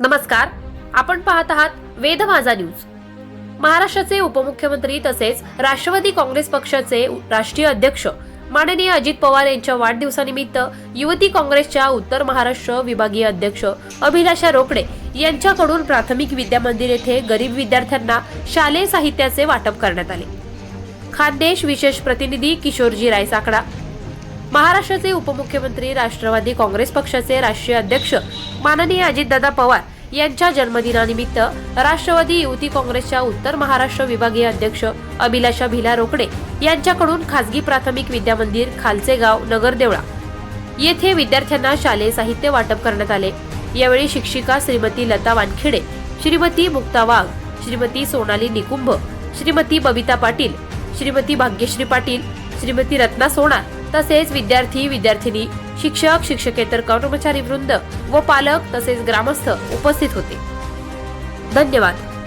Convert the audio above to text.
नमस्कार. आपण पाहत आहात वेद माझा न्यूज. महाराष्ट्राचे उपमुख्यमंत्री तसेच राष्ट्रवादी काँग्रेस पक्षाचे राष्ट्रीय अध्यक्ष माननीय अजित पवार यांच्या वाढदिवसानिमित्त युवती काँग्रेसच्या उत्तर महाराष्ट्र विभागीय अध्यक्ष अभिलाषा रोकडे यांच्याकडून प्राथमिक विद्या मंदिर येथे गरीब विद्यार्थ्यांना शालेय साहित्याचे वाटप करण्यात आले. खानदेश विशेष प्रतिनिधी किशोरजी रायसाकडा महाराष्ट्राचे उपमुख्यमंत्री राष्ट्रवादी काँग्रेस पक्षाचे राष्ट्रीय अध्यक्ष माननीय अजितदादा पवार यांच्या जन्मदिनानिमित्त राष्ट्रवादी युवती काँग्रेसच्या उत्तर महाराष्ट्र विभागीय अध्यक्ष अभिलाषा भिला रोकडे यांच्याकडून खासगी प्राथमिक विद्या मंदिर खालचे गाव नगरदेवळा येथे विद्यार्थ्यांना शालेय साहित्य वाटप करण्यात आले. यावेळी शिक्षिका श्रीमती लता वानखेडे श्रीमती मुक्ता वाघ श्रीमती सोनाली निकुंभ श्रीमती बबिता पाटील श्रीमती भाग्यश्री पाटील श्रीमती रत्ना सोनार तसेच विद्यार्थी विद्यार्थिनी शिक्षक शिक्षकेतर कर्मचारी वृंद व पालक तसेच ग्रामस्थ उपस्थित होते. धन्यवाद.